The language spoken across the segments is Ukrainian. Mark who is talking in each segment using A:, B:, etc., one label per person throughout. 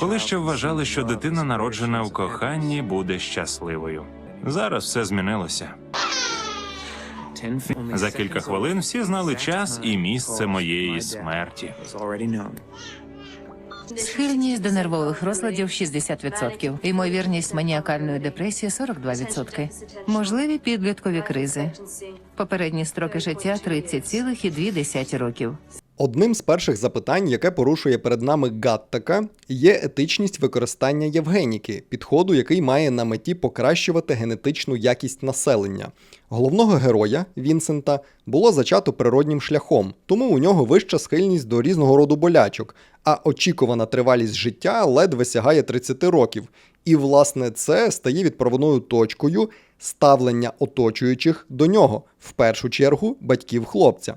A: Коли ще вважали, що дитина, народжена в коханні, буде щасливою. Зараз все змінилося. За кілька хвилин всі знали час і місце моєї смерті.
B: Схильність до нервових розладів 60%. Ймовірність маніакальної депресії 42%. Можливі підліткові кризи. Попередні строки життя 30,2 років.
C: Одним з перших запитань, яке порушує перед нами Гаттака, є етичність використання Євгеніки, підходу, який має на меті покращувати генетичну якість населення. Головного героя Вінсента було зачато природнім шляхом, тому у нього вища схильність до різного роду болячок, а очікувана тривалість життя ледве сягає 30 років. І, власне, це стає відправною точкою ставлення оточуючих до нього, в першу чергу батьків хлопця.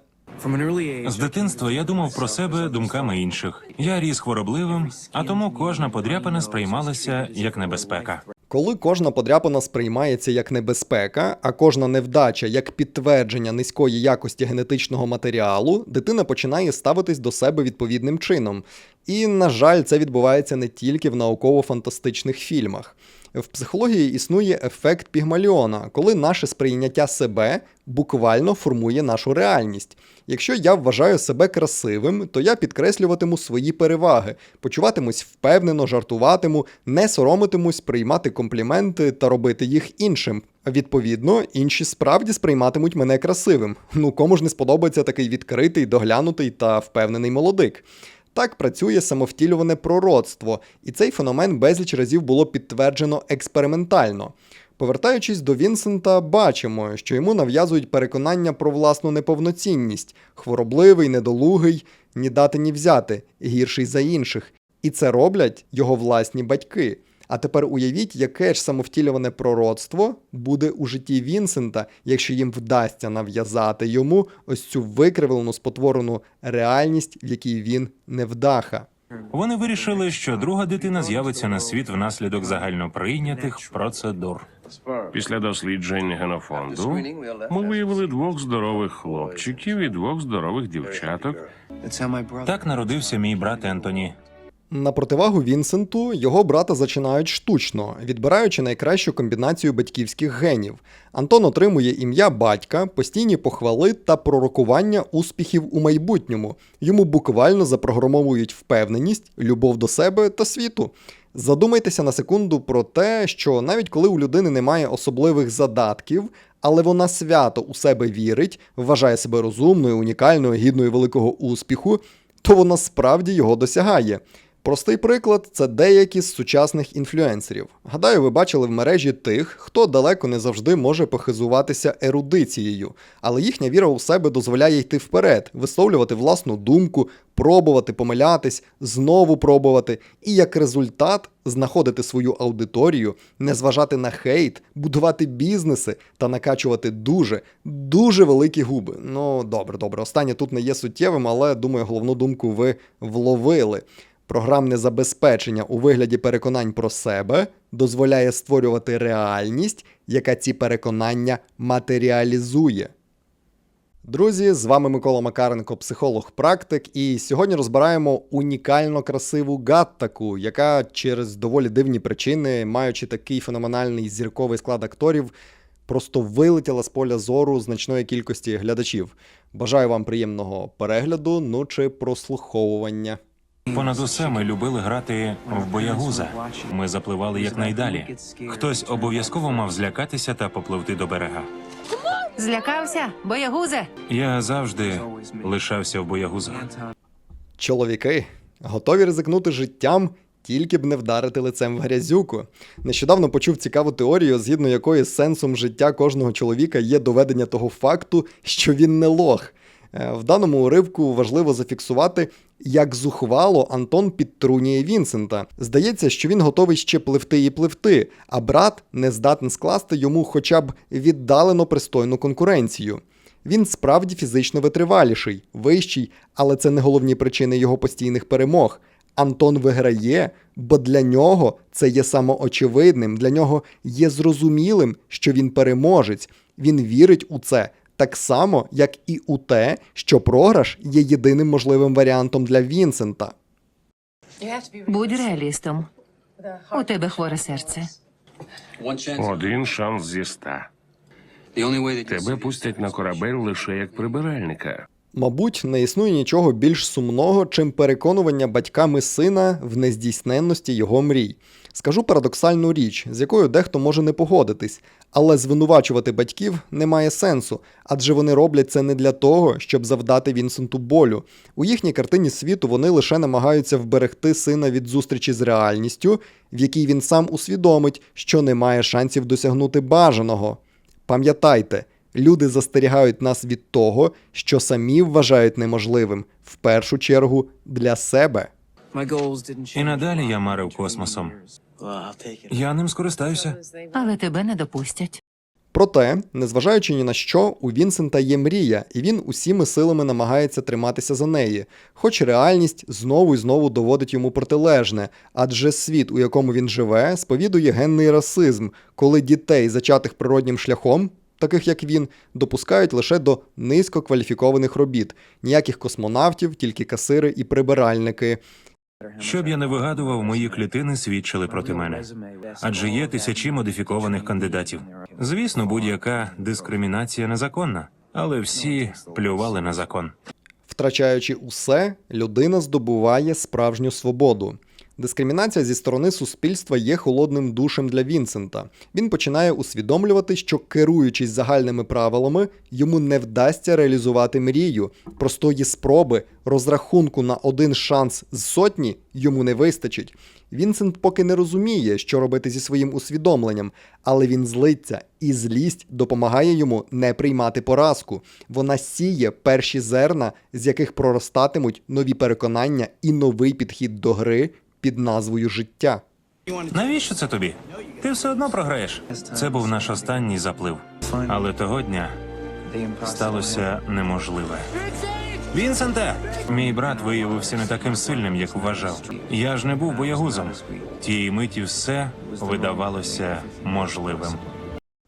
A: З дитинства я думав про себе думками інших. Я ріс хворобливим, а тому кожна подряпина сприймалася як небезпека.
C: Коли кожна подряпина сприймається як небезпека, а кожна невдача як підтвердження низької якості генетичного матеріалу, дитина починає ставитись до себе відповідним чином. І, на жаль, це відбувається не тільки в науково-фантастичних фільмах. В психології існує ефект Пігмаліона, коли наше сприйняття себе буквально формує нашу реальність. Якщо я вважаю себе красивим, то я підкреслюватиму свої переваги, почуватимусь впевнено, жартуватиму, не соромитимусь приймати компліменти та робити їх іншим. Відповідно, інші справді сприйматимуть мене красивим. Ну кому ж не сподобається такий відкритий, доглянутий та впевнений молодик. Так працює самовтілюване пророцтво, і цей феномен безліч разів було підтверджено експериментально. Повертаючись до Вінсента, бачимо, що йому нав'язують переконання про власну неповноцінність, хворобливий, недолугий, ні дати, ні взяти, гірший за інших. І це роблять його власні батьки. А тепер уявіть, яке ж самовтілюване пророцтво буде у житті Вінсента, якщо їм вдасться нав'язати йому ось цю викривлену, спотворену реальність, в якій він невдаха.
A: Вони вирішили, що друга дитина з'явиться на світ внаслідок загальноприйнятих процедур.
D: Після досліджень генофонду ми виявили двох здорових хлопчиків і двох здорових дівчаток.
A: Так народився мій брат Ентоні.
C: На противагу Вінсенту його брата зачинають штучно, відбираючи найкращу комбінацію батьківських генів. Антон отримує ім'я батька, постійні похвали та пророкування успіхів у майбутньому. Йому буквально запрограмовують впевненість, любов до себе та світу. Задумайтеся на секунду про те, що навіть коли у людини немає особливих задатків, але вона свято у себе вірить, вважає себе розумною, унікальною, гідною великого успіху, то вона справді його досягає. Простий приклад це деякі з сучасних інфлюенсерів. Гадаю, ви бачили в мережі тих, хто далеко не завжди може похизуватися ерудицією, але їхня віра у себе дозволяє йти вперед, висловлювати власну думку, пробувати помилятись, знову пробувати, і як результат знаходити свою аудиторію, не зважати на хейт, будувати бізнеси та накачувати дуже, дуже великі губи. Ну, добре, добре, останнє тут не є суттєвим, але думаю, головну думку ви вловили. Програмне забезпечення у вигляді переконань про себе дозволяє створювати реальність, яка ці переконання матеріалізує. Друзі, з вами Микола Макаренко, психолог-практик, і сьогодні розбираємо унікально красиву гаттаку, яка через доволі дивні причини, маючи такий феноменальний зірковий склад акторів, просто вилетіла з поля зору значної кількості глядачів. Бажаю вам приємного перегляду, ну чи прослуховування.
A: Понад усе ми любили грати в боягуза. Ми запливали якнайдалі. Хтось обов'язково мав злякатися та попливти до берега.
B: Злякався? Боягузе?
A: Я завжди лишався в боягузах.
C: Чоловіки готові ризикнути життям, тільки б не вдарити лицем в грязюку. Нещодавно почув цікаву теорію, згідно якої сенсом життя кожного чоловіка є доведення того факту, що він не лох. Е, В даному уривку важливо зафіксувати, як зухвало Антон підтрунює Вінсента. Здається, що він готовий ще пливти і пливти, а брат не здатен скласти йому хоча б віддалено пристойну конкуренцію. Він справді фізично витриваліший, вищий, але це не головні причини його постійних перемог. Антон виграє, бо для нього це є самоочевидним, для нього є зрозумілим, що він переможець. Він вірить у це так само, як і у те, що програш є єдиним можливим варіантом для Вінсента.
B: Будь реалістом. У тебе хворе серце.
D: Один шанс зі ста. Тебе пустять на корабель лише як прибиральника.
C: Мабуть, не існує нічого більш сумного, чим переконування батьками сина в нездійсненності його мрій. Скажу парадоксальну річ, з якою дехто може не погодитись, але звинувачувати батьків немає сенсу, адже вони роблять це не для того, щоб завдати Вінсенту болю. У їхній картині світу вони лише намагаються вберегти сина від зустрічі з реальністю, в якій він сам усвідомить, що не має шансів досягнути бажаного. Пам'ятайте, люди застерігають нас від того, що самі вважають неможливим, в першу чергу для себе.
A: І надалі я марив космосом. Я ним скористаюся.
B: Але тебе не допустять.
C: Проте, незважаючи ні на що, у Вінсента є мрія, і він усіми силами намагається триматися за неї, хоч реальність знову і знову доводить йому протилежне, адже світ, у якому він живе, сповідує генний расизм, коли дітей, зачатих природнім шляхом, таких як він, допускають лише до низькокваліфікованих робіт, ніяких космонавтів, тільки касири і прибиральники.
A: Щоб я не вигадував, мої клітини свідчили проти мене. Адже є тисячі модифікованих кандидатів. Звісно, будь-яка дискримінація незаконна, але всі плювали на закон.
C: Втрачаючи усе, людина здобуває справжню свободу. Дискримінація зі сторони суспільства є холодним душем для Вінсента. Він починає усвідомлювати, що керуючись загальними правилами, йому не вдасться реалізувати мрію. Простої спроби, розрахунку на один шанс з сотні йому не вистачить. Вінсент поки не розуміє, що робити зі своїм усвідомленням, але він злиться, і злість допомагає йому не приймати поразку. Вона сіє перші зерна, з яких проростатимуть нові переконання і новий підхід до гри під назвою життя.
A: Навіщо це тобі? Ти все одно програєш. Це був наш останній заплив. Але того дня сталося неможливе. Вінсенте! Мій брат виявився не таким сильним, як вважав. Я ж не був боягузом. Тієї миті все видавалося можливим.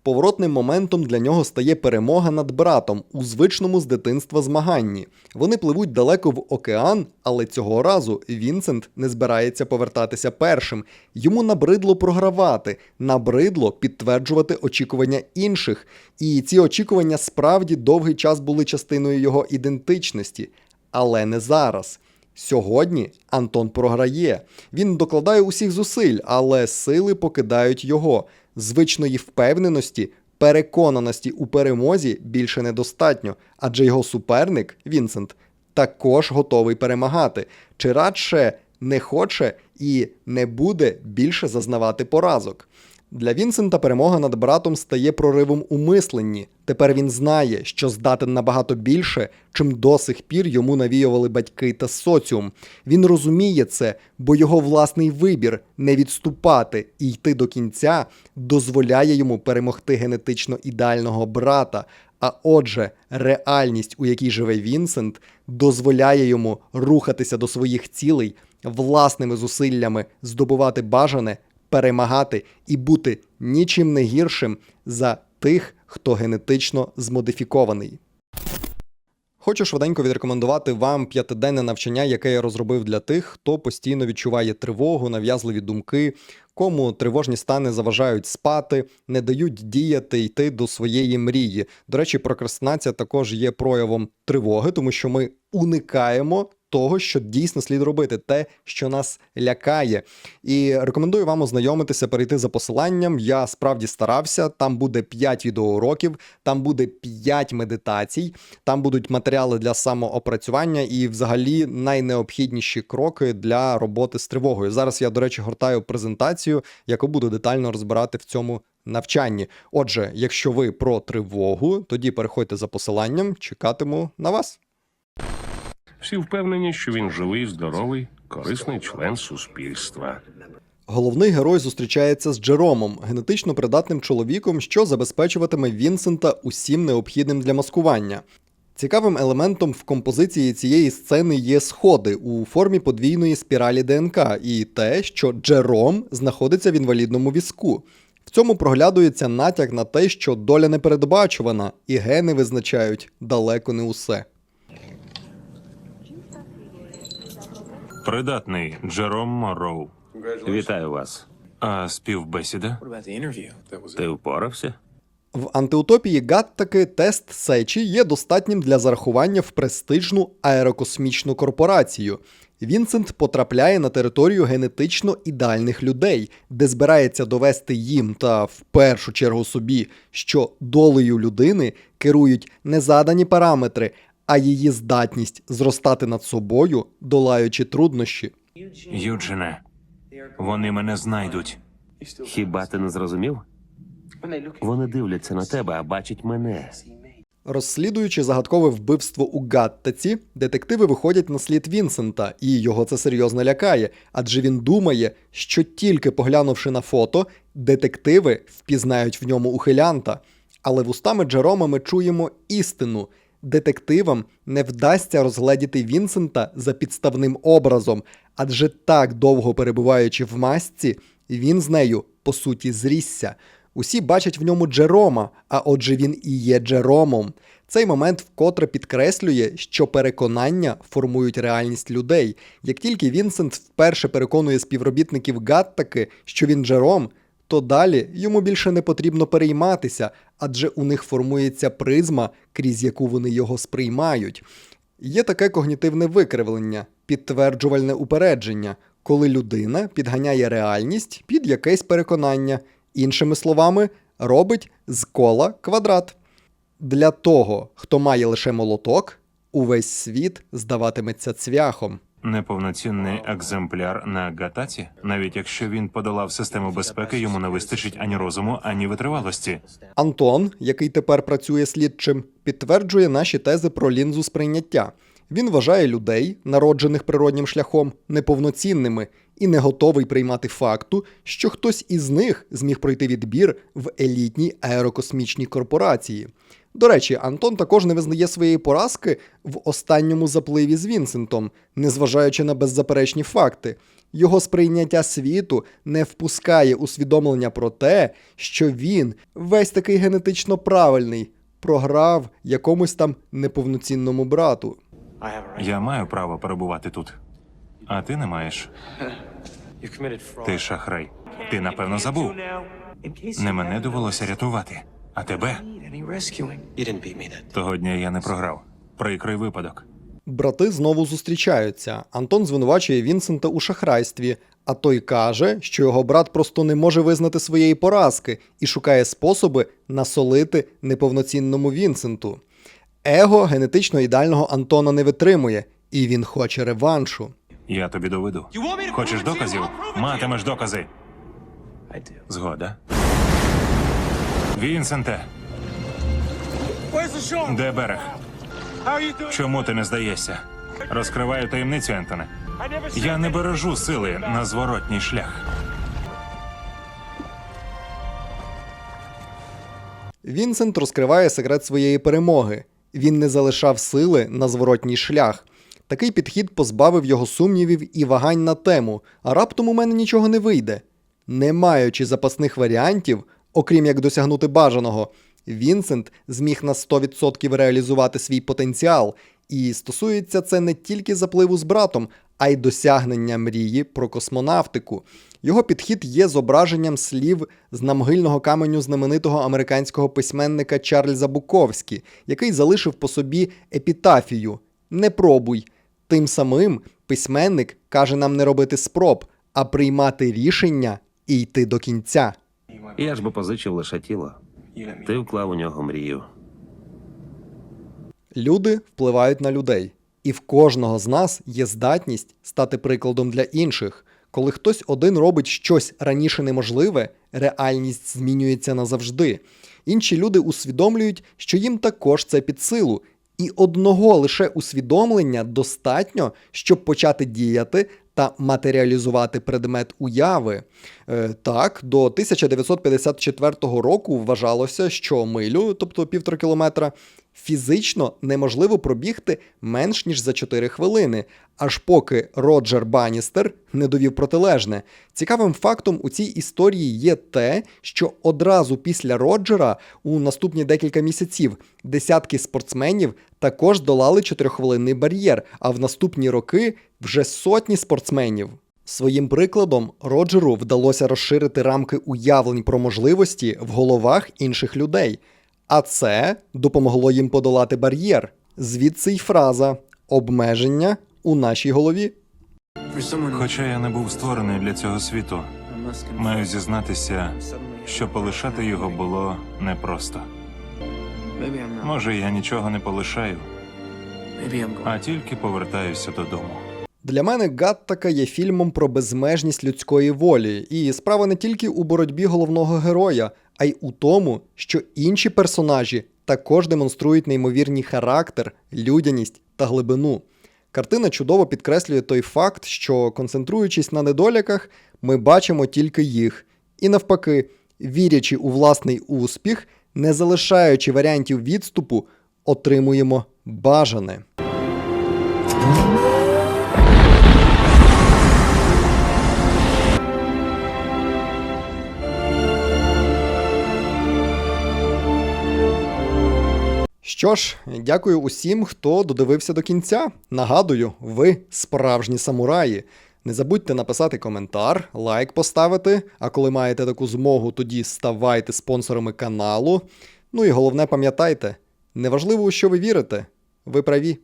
C: Поворотним моментом для нього стає перемога над братом у звичному з дитинства змаганні. Вони пливуть далеко в океан, але цього разу Вінсент не збирається повертатися першим. Йому набридло програвати, набридло підтверджувати очікування інших. І ці очікування справді довгий час були частиною його ідентичності. Але не зараз. Сьогодні Антон програє. Він докладає усіх зусиль, але сили покидають його. Звичної впевненості, переконаності у перемозі більше недостатньо, адже його суперник Вінсент також готовий перемагати, чи радше не хоче і не буде більше зазнавати поразок. Для Вінсента перемога над братом стає проривом у мисленні. Тепер він знає, що здатен набагато більше, чим до сих пір йому навіювали батьки та соціум. Він розуміє це, бо його власний вибір не відступати і йти до кінця дозволяє йому перемогти генетично ідеального брата. А отже, реальність, у якій живе Вінсент, дозволяє йому рухатися до своїх цілей, власними зусиллями здобувати бажане, перемагати і бути нічим не гіршим за тих, хто генетично змодифікований. Хочу швиденько відрекомендувати вам п'ятиденне навчання, яке я розробив для тих, хто постійно відчуває тривогу, нав'язливі думки, кому тривожні стани заважають спати, не дають діяти, йти до своєї мрії. До речі, прокрастинація також є проявом тривоги, тому що ми уникаємо того, що дійсно слід робити, те, що нас лякає. І рекомендую вам ознайомитися, перейти за посиланням. Я справді старався. Там буде 5 відеоуроків, там буде 5 медитацій, там будуть матеріали для самоопрацювання і, взагалі, найнеобхідніші кроки для роботи з тривогою. Зараз я, до речі, гортаю презентацію, яку буду детально розбирати в цьому. Навчанні. Отже, якщо ви про тривогу, тоді переходьте за посиланням, чекатиму на вас.
D: Всі впевнені, що він живий, здоровий, корисний член суспільства.
C: Головний герой зустрічається з Джеромом, генетично придатним чоловіком, що забезпечуватиме Вінсента усім необхідним для маскування. Цікавим елементом в композиції цієї сцени є сходи у формі подвійної спіралі ДНК і те, що Джером знаходиться в інвалідному візку. В цьому проглядується натяк на те, що доля непередбачувана, і гени визначають далеко не усе.
A: Придатний Джером Морроу.
E: Вітаю вас.
A: А співбесіда?
E: Ти впорався?
C: В антиутопії Гаттаки тест Сечі є достатнім для зарахування в престижну аерокосмічну корпорацію. Вінсент потрапляє на територію генетично ідеальних людей, де збирається довести їм та в першу чергу собі, що долею людини керують не задані параметри, а її здатність зростати над собою, долаючи труднощі.
A: Юджине, вони мене знайдуть.
E: Хіба ти не зрозумів? Вони дивляться на тебе, а бачать мене.
C: Розслідуючи загадкове вбивство у Гаттаці, детективи виходять на слід Вінсента, і його це серйозно лякає, адже він думає, що тільки поглянувши на фото, детективи впізнають в ньому ухилянта. Але вустами Джерома ми чуємо істину. Детективам не вдасться розгледіти Вінсента за підставним образом, адже так довго перебуваючи в масці, він з нею по суті зрісся. Усі бачать в ньому Джерома, а отже він і є Джеромом. Цей момент вкотре підкреслює, що переконання формують реальність людей. Як тільки Вінсент вперше переконує співробітників Гаттаки, що він Джером, то далі йому більше не потрібно перейматися, адже у них формується призма, крізь яку вони його сприймають. Є таке когнітивне викривлення, підтверджувальне упередження, коли людина підганяє реальність під якесь переконання, іншими словами, робить з кола квадрат. Для того, хто має лише молоток, увесь світ здаватиметься цвяхом.
A: Неповноцінний екземпляр на гатаці, навіть якщо він подолав систему безпеки, йому не вистачить ані розуму, ані витривалості.
C: Антон, який тепер працює слідчим, підтверджує наші тези про лінзу сприйняття. Він вважає людей, народжених природнім шляхом, неповноцінними і не готовий приймати факту, що хтось із них зміг пройти відбір в елітній аерокосмічній корпорації. До речі, Антон також не визнає своєї поразки в останньому запливі з Вінсентом, незважаючи на беззаперечні факти. Його сприйняття світу не впускає усвідомлення про те, що він, весь такий генетично правильний, програв якомусь там неповноцінному брату.
A: Я маю право перебувати тут. А ти не маєш. Ти шахрай. Ти напевно забув. Не мене довелося рятувати, а тебе того дня я не програв. Прикрий випадок.
C: Брати знову зустрічаються. Антон звинувачує Вінсента у шахрайстві, а той каже, що його брат просто не може визнати своєї поразки і шукає способи насолити неповноцінному Вінсенту. Его генетично ідеального Антона не витримує, і він хоче реваншу.
A: Я тобі доведу. Хочеш доказів? Матимеш докази. Згода. Вінсенте, де берег? Чому ти не здаєшся? Розкриваю таємницю, Ентоне. Я не бережу сили на зворотній шлях.
C: Вінсент розкриває секрет своєї перемоги. Він не залишав сили на зворотній шлях. Такий підхід позбавив його сумнівів і вагань на тему, а раптом у мене нічого не вийде. Не маючи запасних варіантів, окрім як досягнути бажаного, Вінсент зміг на 100% реалізувати свій потенціал, і стосується це не тільки запливу з братом, а й досягнення мрії про космонавтику. Його підхід є зображенням слів з намгильного каменю знаменитого американського письменника Чарльза Буковські, який залишив по собі епітафію Не пробуй. Тим самим письменник каже нам не робити спроб, а приймати рішення і йти до кінця.
E: Я ж би позичив лише тіло. Ти вклав у нього мрію.
C: Люди впливають на людей, і в кожного з нас є здатність стати прикладом для інших. Коли хтось один робить щось раніше неможливе, реальність змінюється назавжди. Інші люди усвідомлюють, що їм також це під силу, і одного лише усвідомлення достатньо, щоб почати діяти та матеріалізувати предмет уяви. Е, так, до 1954 року вважалося, що милю, тобто півтора кілометра, Фізично неможливо пробігти менш ніж за 4 хвилини, аж поки Роджер Баністер не довів протилежне. Цікавим фактом у цій історії є те, що одразу після Роджера у наступні декілька місяців десятки спортсменів також долали 4-хвилинний бар'єр, а в наступні роки вже сотні спортсменів. Своїм прикладом Роджеру вдалося розширити рамки уявлень про можливості в головах інших людей. А це допомогло їм подолати бар'єр. Звідси й фраза обмеження у нашій голові.
A: Хоча я не був створений для цього світу, маю зізнатися, що полишати його було непросто. Може, я нічого не полишаю, а тільки повертаюся додому.
C: Для мене Гаттака є фільмом про безмежність людської волі, і справа не тільки у боротьбі головного героя, а й у тому, що інші персонажі також демонструють неймовірний характер, людяність та глибину. Картина чудово підкреслює той факт, що концентруючись на недоліках, ми бачимо тільки їх, і навпаки, вірячи у власний успіх, не залишаючи варіантів відступу, отримуємо бажане. Що ж, дякую усім, хто додивився до кінця. Нагадую, ви справжні самураї. Не забудьте написати коментар, лайк поставити. А коли маєте таку змогу, тоді ставайте спонсорами каналу. Ну і головне, пам'ятайте, неважливо, у що ви вірите, ви праві.